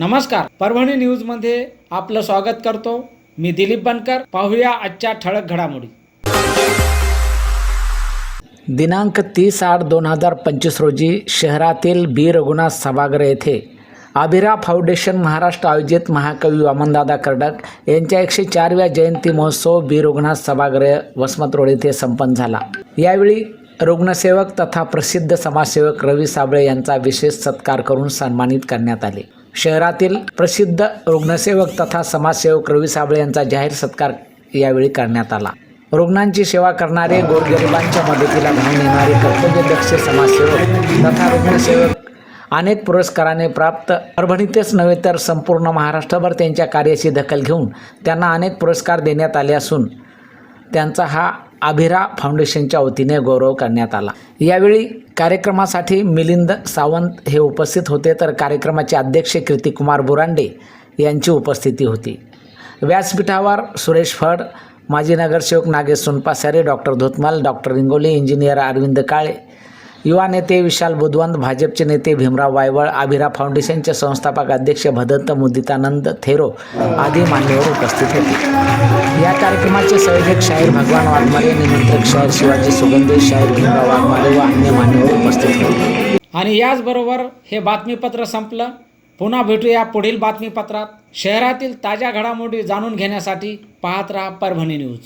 नमस्कार. परभणी न्यूजमध्ये आपलं स्वागत करतो. मी दिलीप बनकर. पाहूया आजच्या ठळक घडामोडी. दिनांक तीस आठ दोन हजार पंचवीस रोजी शहरातील बी. रघुनाथ सभागृह येथे आबिरा फाउंडेशन महाराष्ट्र आयोजित महाकवी वामनदादा कर्डक यांच्या एकशे चारव्या जयंती महोत्सव बी. रघुनाथ सभागृह वसमत रोड येथे संपन्न झाला. यावेळी रुग्णसेवक तथा प्रसिद्ध समाजसेवक रवी साबळे यांचा विशेष सत्कार करून सन्मानित करण्यात आले. शहरातील प्रसिद्ध रुग्णसेवक तथा समाजसेवक रवी साबळे यांचा जाहीर सत्कार यावेळी करण्यात आला. रुग्णांची सेवा करणारे गोरगरिबांच्या मदतीला धावून येणारे कर्तव्यदक्ष समाजसेवक तथा रुग्णसेवक अनेक पुरस्काराने प्राप्त परभणीतच नव्हे तर संपूर्ण महाराष्ट्रभर त्यांच्या कार्याची दखल घेऊन त्यांना अनेक पुरस्कार देण्यात आले असून त्यांचा हा आभिरा फाउंडेशनच्या वतीने गौरव करण्यात आला. यावेळी कार्यक्रमासाठी मिलिंद सावंत हे उपस्थित होते. तर कार्यक्रमाचे अध्यक्ष कीर्तिकुमार बुरांडे यांची उपस्थिती होती. व्यासपीठावर सुरेश फड माजी नगरसेवक Nagesh Sonpasare doctor Dhotmal doctor Ringoli engineer Arvind Kale युवा नेते विशाल बुधवंत भाजपचे नेते भीमराव वायवळ आभिरा फाउंडेशनचे संस्थापक अध्यक्ष भदंत मुदितानंद थेरो आदी मान्यवर उपस्थित होते. या कार्यक्रमाचे संयोजक शाहीर भगवान वाघमारे निमंत्रक शाहीर शिवाजी सुगंधे शाहीर भीमराव वाघमारे व अन्य मान्यवर उपस्थित होते. आणि याचबरोबर हे बातमीपत्र संपलं. पुन्हा भेटूया पुढील बातमीपत्रात. शहरातील ताज्या घडामोडी जाणून घेण्यासाठी पाहत राहा परभणी न्यूज.